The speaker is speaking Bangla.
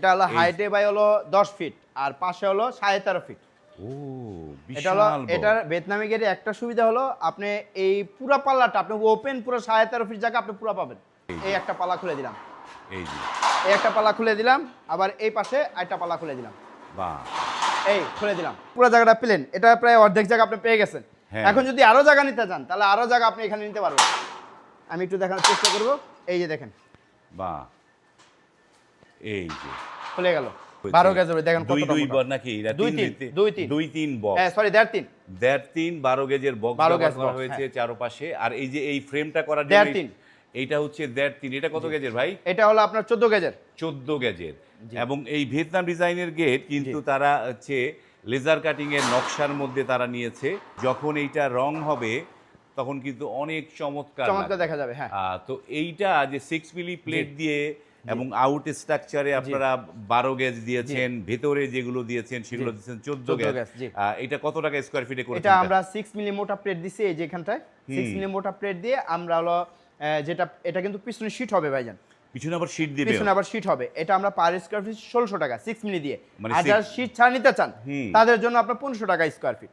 এটা হলো হাইটে বাই হলো দশ ফিট আর পাশে হলো সাড়ে তেরো ফিট এটা হলো। এটার ভিয়েতনামি গেটে একটা সুবিধা হলো আপনি এই পুরা পাল্লাটা আপনি ওপেন পুরো সাড়ে তেরো ফিট জায়গা আপনি পুরো পাবেন। এই একটা পাল্লা খুলে দিলাম। এই এই একটা পাল্লা খুলে দিলাম আবার এই পাশে একটা পাল্লা খুলে দিলাম। বাহ। এই খুলে দিলাম। পুরো জায়গাটা প্লেন এটা প্রায় অর্ধেক জায়গা আপনি পেয়ে গেছেন। হ্যাঁ। এখন যদি আরও জায়গা নিতে চান তাহলে আরও জায়গা আপনি এখানে নিতে পারবেন। আমি একটু দেখানোর চেষ্টা করব। এই যে দেখেন। বাহ। এই যে। খুলে গেল। বারো গেজ দেখেন দুই দুই। বর নাকি? দুই তিন দুই তিন। দুই তিন হ্যাঁ সরি দেড় তিন। দেড় তিন বারো গেজের বক্স 12 ব্যবহার গেজ করা হয়েছে হ্যাঁ। চারপাশে। আর এই যে এই ফ্রেমটা করার দেড় তিন। এইটা হচ্ছে দেড় তিন। এটা কত গেজের ভাই? এটা হলো আপনার চোদ্দ গেজের। চোদ্দ গেজের। এবং এই ভিয়েতনাম ডিজাইনের গেট কিন্তু তারা হচ্ছে লেজার কাটিং এর নকশার মধ্যে তারা নিয়েছে। যখন এইটা রং হবে তখন কিন্তু অনেক চমৎকার চমৎকার দেখা যাবে হ্যাঁ। তো এইটা যে সিক্স মিলি প্লেট দিয়ে এবং আউট স্ট্রাকচারে আপনারা বারো গ্যাস দিয়েছেন ভেতরে যেগুলো দিয়েছেন সেগুলো দিয়েছেন চোদ্দ 14 গেজ গেজ, জি। আহ, এটা কত টাকা স্কোয়ার ফিটে করেছেন এটা আমরা সিক্স মিলি মোটা প্লেট দিছি এই যেখানটায়। সিক্স মিলি মোটা প্লেট দিয়ে আমরা হলো যেটা এটা কিন্তু পিছনে শীট হবে ভাইজান। পিছনে আবার শীট দিবে। পিছনে আবার শীট হবে। এটা আমরা পার স্কোয়ার ফিট ষোলোশো টাকা সিক্স মিলি দিয়ে। মানে আর যারা শীট ছাড়া নিতে চান তাদের জন্য আপনার পনেরোশো টাকা স্কোয়ার ফিট